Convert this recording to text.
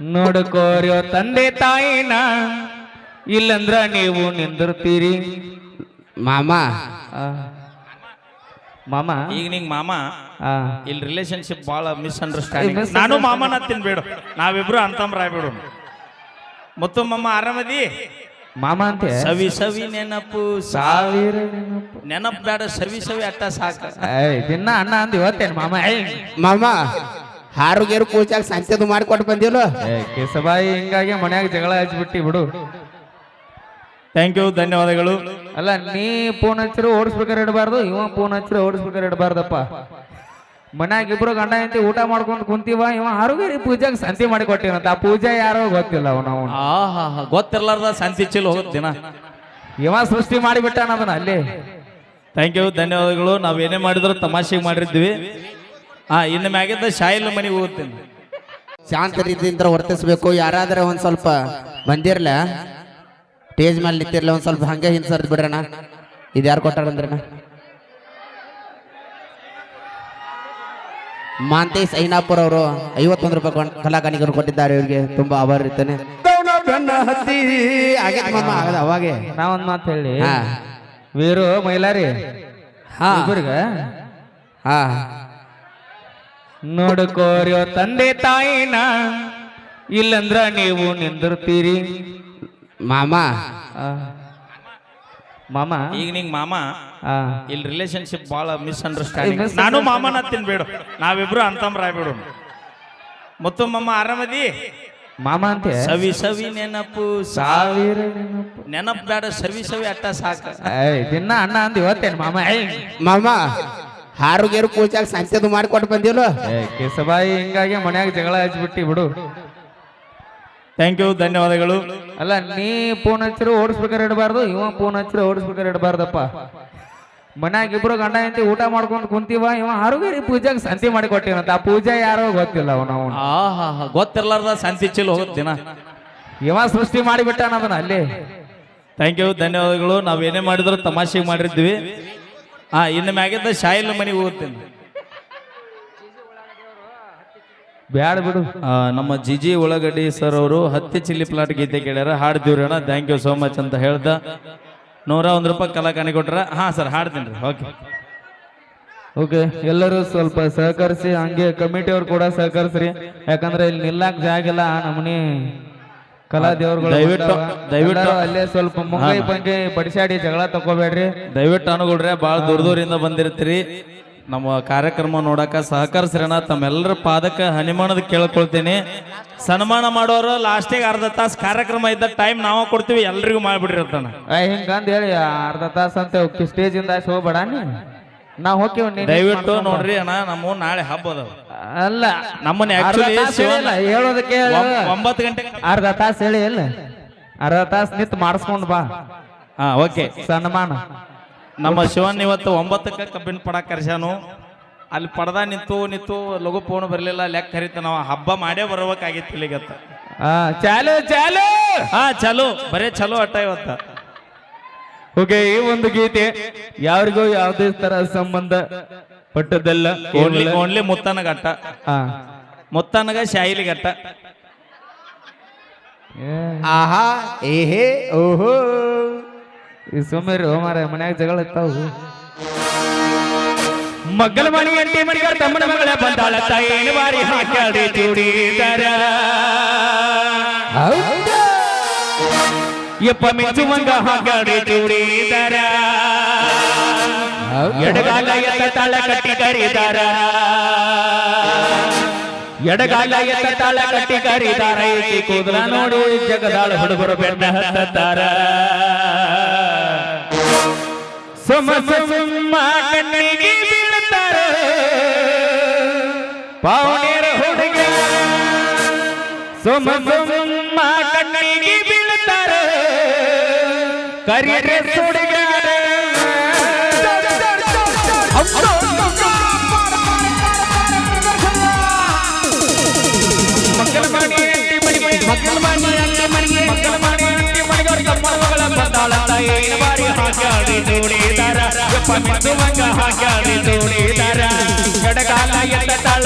ನೋಡ್ಕೋರ್ಯೋ ತಂದೆ ತಾಯಿನ ಇಲ್ಲಂದ್ರ ನೀವು ನಿಂದಿರ್ತೀರಿ. ಮಾಮ. ಆ. ಮಾಮ. ಈಗ ನಿಂಗ್ ಮಾಮ ಆ. ಇಲ್ಲಿ ರಿಲೇಶನ್ಶಿಪ್ ಭಾಳ ಮಿಸ್ಅಂಡರ್ಸ್ಟ್ಯಾಂಡಿಂಗ್ misunderstanding. ನಾನು ಮಾಮನ ತಿನ್ಬೇಡು. ನಾವಿಬ್ರು ಅಂತಂಬ್ರ ಆಗ್ಬಿಡು. ಮತ್ತು ಮಾಮ ಆರಾಮದಿ? ಮಾಮ ಅಂತ. ಸವಿ ಸವಿ ನೆನಪು ಸಾ- ಸಾವಿರ ನೆನಪು. ನೆನಪು ಬೇಡ ಸವಿ ಸವಿ ಅಟ್ಟ ಸಾಕ. ಏ ದಿನ ಅಣ್ಣ ಅಂದ್ ಇವತ್ತೇನು ಮಾಮ? ಏ ಮಾಮ. ಹಾರುಗೇರು ಕೂಚಾಗ ಸಂತೆದು ಮಾಡಿಕೊಟ್ಟು ಬಂದಿಲ್ಲ ಕೇಸಬಾಯಿ ಹಿಂಗಾಗಿ ಮನ್ಯಾಗ ಜಗಳ ಹಚ್ಬಿಟ್ಟಿ ಬಿಡು. ಥ್ಯಾಂಕ್ ಯು ಧನ್ಯವಾದಗಳು. ಅಲ್ಲ ನೀ ಫೋನ್ ಹಚ್ಚಿರು ಓಡಿಸ್ಬೇಕಾರೆ ಇಡಬಾರ್ದು ಇವ ಫೋನ್ ಹಚ್ಚಿರು ಓಡಿಸ್ಬೇಕಾರೆ ಇಡಬಾರ್ದಪ್ಪ. ಮನ್ಯಾಗ ಇಬ್ರು ಗಂಡ ಹೆಂಡತಿ ಊಟ ಮಾಡ್ಕೊಂಡು ಕುಂತೀವ ಇವ ಹಾರುಗೇರಿ ಪೂಜಾಗ ಸಂತಿ ಮಾಡಿ ಕೊಟ್ಟಿರಂತ ಆ ಪೂಜಾ ಯಾರೋ ಗೊತ್ತಿಲ್ಲ ಅವನ ಅವನು. ಆ ಹಾ ಹಾ ಗೊತ್ತಿರ್ಲಾರ್ದ ಸಂತಿ ಚಿಲ್ ಹೋಗ್ತೀನ ದಿನ. ಇವ ಸೃಷ್ಟಿ ಮಾಡಿಬಿಟ್ಟಾನ ಅದನ್ನ ಅಲ್ಲಿ. ಥ್ಯಾಂಕ್ ಯು ಧನ್ಯವಾದಗಳು. ನಾವೇನೇ ಏನೇ ಮಾಡಿದ್ರು ತಮಾಷೆಗೆ ಮಾಡಿರ್ತೀವಿ. ಹಾ ಇನ್ನು ಮ್ಯಾಗಿದ್ದ ಶಾಯಿಲ್ ಮನೆಗೆ ಹೋಗ್ತೇನೆ. ಶಾಂತ ರೀತಿಯಿಂದ ವರ್ತಿಸ್ಬೇಕು ಯಾರಾದ್ರೆ ಒಂದ್ ಸ್ವಲ್ಪ ಬಂದಿರ್ಲ. ಸ್ಟೇಜ್ ಮೇಲೆ ನಿಂತಿರ್ಲ ಒಂದ್ ಸ್ವಲ್ಪ ಹಂಗೆ ಹಿಂಸರ್ದ್ ಬಿಡ್ರಣ ಇದು ಯಾರು ಕೊಟ್ಟಾರಂದ್ರಣ ಮಾಂತೇಶ್ ಐನಾಪುರ್ ಅವರು ಐವತ್ತೊಂದು ರೂಪಾಯಿ ಕೊಂಡ್- ಕಲಾಕಾನಿಕರು ಕೊಟ್ಟಿದ್ದಾರೆ ಇವರಿಗೆ. ತುಂಬಾ ಆಭಾರ ಇರ್ತಾನೆ. ಆಗದ ಅವಾಗೆ. ನಾ ಒಂದ್ ಮಾತು ಹೇಳಿ. ಹಾ. ವೀರು ಮೈಲಾರಿ ಹಾ. ಇಬ್ಬರಿಗ ಹಾ. ನೋಡ್ಕೋರ್ಯೋ ತಂದೆ ತಾಯಿನ ಇಲ್ಲಂದ್ರ ನೀವು ನಿಂದಿರ್ತೀರಿ. ಮಾಮ. ಆ. ಮಾಮ. ಈಗ ನಿಂಗ್ ಮಾಮ ಆ. ಇಲ್ಲಿ ರಿಲೇಶನ್ಶಿಪ್ ಭಾಳ ಮಿಸ್ಅಂಡರ್ಸ್ಟ್ಯಾಂಡಿಂಗ್ misunderstanding. ನಾನು ಮಾಮನ ತಿನ್ಬೇಡು ನಾವಿಬ್ರು ಅಂತಂಬ್ರ ಆಗ್ಬಿಡು ಮತ್ತೊಮ್ಮ ಮಮ್ಮ ಆರಾಮದಿ? ಮಾಮ ಅಂತ. ಸವಿ ಸವಿ ನೆನಪು ಸಾ- ಸಾವಿರ ನೆನಪು. ನೆನಪು ಬೇಡ ಸವಿ ಸವಿ ಅಟ್ಟ ಸಾಕ. ಏಯ್ ದಿನ ಅಣ್ಣ ಅಂದ್ ಇವತ್ತೇನು ಮಾಮ? ಏಯ್. ಮಾಮ. ಹಾರುಗೇರು ಕೂಚಾಗ ಸಂತೆದು ಮಾಡಿಕೊಟ್ಟು ಬಂದಿಲ್ಲ. ಕೇಸಬಾಯಿ ಹಿಂಗಾಗಿ ಮನ್ಯಾಗ ಜಗಳ ಹಚ್ಬಿಟ್ಟಿ ಬಿಡು. ಥ್ಯಾಂಕ್ ಯು ಧನ್ಯವಾದಗಳು. ಅಲ್ಲ ನೀ ಫೋನ್ ಹಚ್ಚಿರು ಓಡಿಸ್ಬೇಕಾರೆ ಇಡಬಾರ್ದು ಇವ ಫೋನ್ ಹಚ್ಚಿರು ಓಡಿಸ್ಬೇಕಾರೆ ಇಡಬಾರ್ದಪ್ಪ. ಮನ್ಯಾಗ ಇಬ್ರು ಗಂಡ ಹೆಂಡತಿ ಊಟ ಮಾಡ್ಕೊಂಡು ಕುಂತೀವ ಇವ ಹಾರುಗೇರಿ ಪೂಜಾಗ ಸಂತಿ ಮಾಡಿ ಕೊಟ್ಟಿರಂತ ಆ ಪೂಜಾ ಯಾರೋ ಗೊತ್ತಿಲ್ಲ ಅವನ ಅವನು. ಆಹಾ ಗೊತ್ತಿರ್ಲಾರ್ದ ಸಂತಿ ಚಿಲ್ ಹೋಗುತ್ತೆ ದಿನ. ಇವ ಸೃಷ್ಟಿ ಮಾಡಿಬಿಟ್ಟಾನ ಅದನ್ನ ಅಲ್ಲಿ. ಥ್ಯಾಂಕ್ ಯು ಧನ್ಯವಾದಗಳು. ನಾವ್ ಏನೇ ಮಾಡಿದ್ರು ತಮಾಷೆಗೆ ಮಾಡಿರ್ತೀವಿ. ಹಾ ಇನ್ನು ಮ್ಯಾಗಿದ್ದ ಶಾಯಿಲ್ ಮನೆಗೆ ಹೋಗ್ತೇನೆ. ಬ್ಯಾಡ ಬಿಡು. ನಮ್ಮ ಜಿಜಿ ಉಳ್ಳಗಡ್ಡಿ ಸರ್ ಅವರು ಹತ್ತಿ ಚಿಲ್ಲಿ ಪ್ಲಾಟ್ ಗೀತೆ ಕೇಳ್ಯಾರ. ಹಾಡ್ತೀವ್ರಿ ಅಣ್ಣ. ಥ್ಯಾಂಕ್ ಯು ಸೋ ಮಚ್ ಅಂತ ಹೇಳ್ದ. ನೂರ ಒಂದು ರೂಪಾಯಿ ಕಲಾಕಾನಿ ಕೊಟ್ರ. ಹಾ ಸರ್ ಹಾಡ್ತೀನಿ ರೀ. ಓಕೆ ಓಕೆ ಎಲ್ಲರೂ ಸ್ವಲ್ಪ ಸಹಕರಿಸಿ ಹಂಗೆ ಕಮಿಟಿಯವ್ರು ಕೂಡ ಸಹಕರಿಸ್ರಿ. ಯಾಕಂದ್ರೆ ಇಲ್ಲಿ ನಿಲ್ಲಾಕ್ ಜಾಗಿಲ್ಲ ಆ ನಮನಿ ಕಲಾ ದೇವರುಗಳು ದಯವಿಟ್ಟು-. ದಯವಿಟ್ಟು- ಅಲ್ಲೇ ಸ್ವಲ್ಪ ಮುಂಗೈ ಪಂಗೈ ಬಡಿಸಾಡಿ ಜಗಳ ತಗೋಬೇಡ್ರಿ. ದಯವಿಟ್ಟು ಅನುಗುಳ್ರೆ ಭಾಳ ದೂರ ದೂರಿಂದ ಬಂದಿರ್ತೀರಿ. ನಮ್ಮ ಕಾರ್ಯಕ್ರಮ ನೋಡಕ ಸಹಕರಿಸ್ರಣ. ತಮ್ಮೆಲ್ಲರ ಪಾದಕ್ಕೆ ಹನಿಮಾನದ ಕೇಳ್ಕೊಳ್ತೀನಿ. ಸನ್ಮಾನ ಮಾಡೋರು ಲಾಸ್ಟಿಗೆ ಅರ್ಧ ತಾಸು ಕಾರ್ಯಕ್ರಮ ಇದ್ದ ಟೈಮ್ ನಾವ ಕೊಡ್ತೀವಿ. ಎಲ್ರಿಗೂ ಮಾಡ್ಬಿಟ್ಟಿರ್ತಾನೆ ಹಿಂಗಂದ ಹೇಳಿ ಅರ್ಧ ತಾಸು ಅಂತ ಸ್ಟೇಜ್ ಇಂದ ನೀ ಹೋಗ್ಬೇಡ ನೀ ನಾ ಹೋಗ್ತೀವಿ ನೀನ್ ದಯವಿಟ್ಟು. ನೋಡ್ರಿ ಅಣ್ಣ ನಮ್ಮ ನಾಳೆ ಹಬ್ಬ ಅದಾವ. ಅಲ್ಲ. ನಮ್ಮನ್ನ ಆಕ್ಚುಲಿ ಹೇಳೋದಕ್ಕೆ ಹೇಳು. ಒಂಬತ್ತು ಗಂಟೆ ಅರ್ಧ ತಾಸು ಹೇಳಿ ಇಲ್ಲ ಅರ್ಧ ತಾಸು ನಿಂತು ಮಾಡಿಸ್ಕೊಂಡ್ ಬಾ. ಹಾ ಓಕೆ ಸನ್ಮಾನ. ನಮ್ಮ ಶಿವನ್ ಇವತ್ತು ಒಂಬತ್ತಕ್ಕೆ ಕಬ್ಬಿನ ಪಡ ಕರ್ಸ್ಯಾನು. ಅಲ್ಲಿ ಪಡದ ನಿಂತು ನಿಂತು ಲಘು ಫೋನ್ ಬರಲಿಲ್ಲ ಲೆಕ್ಕ ಕರಿತ ನಾವು ಹಬ್ಬ ಮಾಡೇ ಬರ್ಬೇಕಾಗಿತ್ತು ಇಲ್ಲಿಗತ್ತ. ಹಾ ಚಾಲು ಚಾಲು. ಹಾ ಚಲೋ. ಬರೇ ಚಲೋ ಅಟ್ಟ ಇವತ್ತ. ಓಕೆ ಈ ಒಂದು ಗೀತೆ ಯಾರಿಗೂ ಯಾವುದೇ ತರ ಸಂಬಂಧ ಪಟ್ಟದಲ್ಲ ಓನ್ಲಿ. ಓನ್ಲಿ ಮುತ್ತನ ಗಟ್ಟ ಆ. ಮುತ್ತನಗ ಶಾಯಿಲಿ ಗಟ್ಟ ಏ, ಆಹಾ ಏಹೇ ಓಹೋ. ಈ ಸುಮ್ಮನೆ ಮಾರ ಮನ್ಯಾಗ ಜಗಳ ಇರ್ತಾವು. ಮಗ್ಗಲ ಮಣಿ ಎಂಟಿ ಮಣಿಗಾರ ತಮ್ಮನ ಮಗಳ ಬಂದಾಳ ತೈನು ಬಾರಿ ಹಾಕ್ಯಾಡಿ ಚೂಡಿದಾರ ಯಪ್ಪ ಮೆಚ್ಚುವಂಗ ಹಾಕ್ಯಾಡಿ ಚೂಡಿದಾರ. ಎಡಗಾಲ ಎತ್ತ ತಾಳ ಕಟ್ಟಿ ಕರಿದಾರ. ಎಡಗಾಲ ಎತ್ತ ತಾಳ ಕಟ್ಟಿ ಕರಿದಾರ. ಈಕಿ ಕೂದಲ ನೋಡಿ, ಜಗದಾಳ ಹುಡುಗರು ಬೆನ್ನ ಹತ್ತಾರ ಸಮ ಸುಮ್ಮ ಕಣ್ಣಿಗೆ ಬೀಳ್ತಾರ. ಪಾವನೇರ ಹುಡುಗ. ಸುಮ ಸುಮ್ಮ ಕಣ್ಣಿಗೆ ಕರಿರೆ ಸುಡುಗಾರ ಮಕ್ಕಳ ಅಂಟಿ ಮಾಡಿ ಅಂಟಿ ಮಣಿಗೆ ಮಕ್ಕಳ ಮಾಡಿ ಅಂಟಿ ಬಂದಾಳ ಬಾರಿ ನೋಡಿದಾರ. ಯಪ್ಪ ನೋಡಿದಾರ. ಎಡಗಾಲ ಎತ್ತ ತಾಳ